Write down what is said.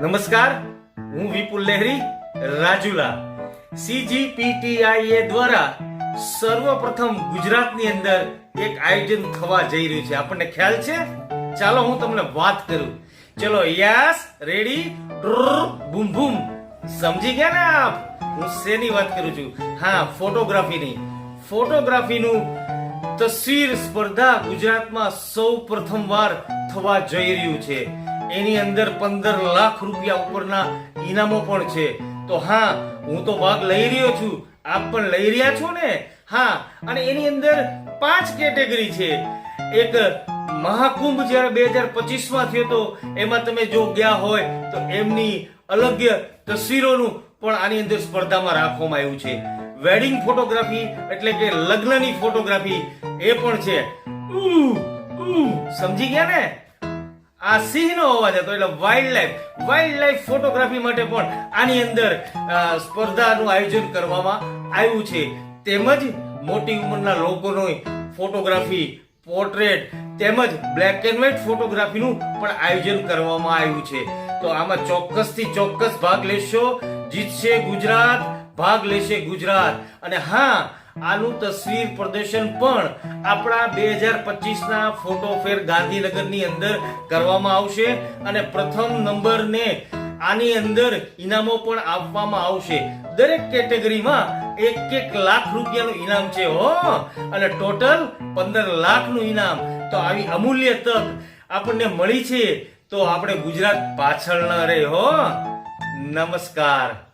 નમસ્કાર, હું વિપુલ લહેરી, રાજુલા. સીજીપીટીઆઈએ દ્વારા સર્વપ્રથમ ગુજરાતની અંદર એક આયોજન થવા જઈ રહ્યું છે. આપણને ખ્યાલ છે? ચાલો હું તમને વાત કરું. ચલો, યસ, રેડી બૂમ બૂમ. સમજી ગયા ને આપ? હું શેની વાત કરું છું? હા, ફોટોગ્રાફીની. ફોટોગ્રાફીનું તસવીર સ્પર્ધા ગુજરાતમાં સૌ પ્રથમવાર થવા જઈ રહ્યું છે. એની અંદર પંદર લાખ રૂપિયા ઉપરના ઇનામો પણ છે. તો હા, હું તો ભાગ લઈ રહ્યો છું. આપ પણ લઈ રહ્યા છો ને? હા, અને એની અંદર પાંચ કેટેગરી છે. એક મહાકુંભ જ્યારે બે હજાર પચીસમાં થયો તો એમાં તમે જો ગયા હોય તો એમની અલગ તસવીરોનું પણ આની અંદર સ્પર્ધામાં રાખવામાં આવ્યું છે. વેડિંગ ફોટોગ્રાફી એટલે કે લગ્નની ફોટોગ્રાફી એ પણ છે. સમજી ગયા ને? આ સિંહનો અવાજ હતો એટલે wildlife wildlife photography માટે પણ આની અંદર સ્પર્ધાનું આયોજન કરવામાં આવ્યું છે. તેમજ મોટી ઉંમરના લોકોનો ફોટોગ્રાફી પોર્ટ્રેટ તેમજ બ્લેક એન્ડ વ્હાઇટ ફોટોગ્રાફીનું પણ આયોજન કરવામાં આવ્યું છે. તો આમાં ચોક્કસથી ચોક્કસ ભાગ લેશો. જીતશે ગુજરાત, ભાગ લેશે ગુજરાત. અને હા આનું તસવીર પ્રદર્શન પણ આપણા બે હજાર પચીસના ફોટો ફેર ગાંધીનગરની અંદર કરવામાં આવશે અને પ્રથમ નંબરને આની અંદર ઇનામો પણ આપવામાં આવશે. દરેક કેટેગરીમાં એક એક લાખ રૂપિયાનું ઇનામ છે હો. અને ટોટલ પંદર લાખનું ઇનામ. તો આવી અમૂલ્ય તક આપણને મળી છે. તો આપણે ગુજરાત પાછળ ન રહે હો. નમસ્કાર.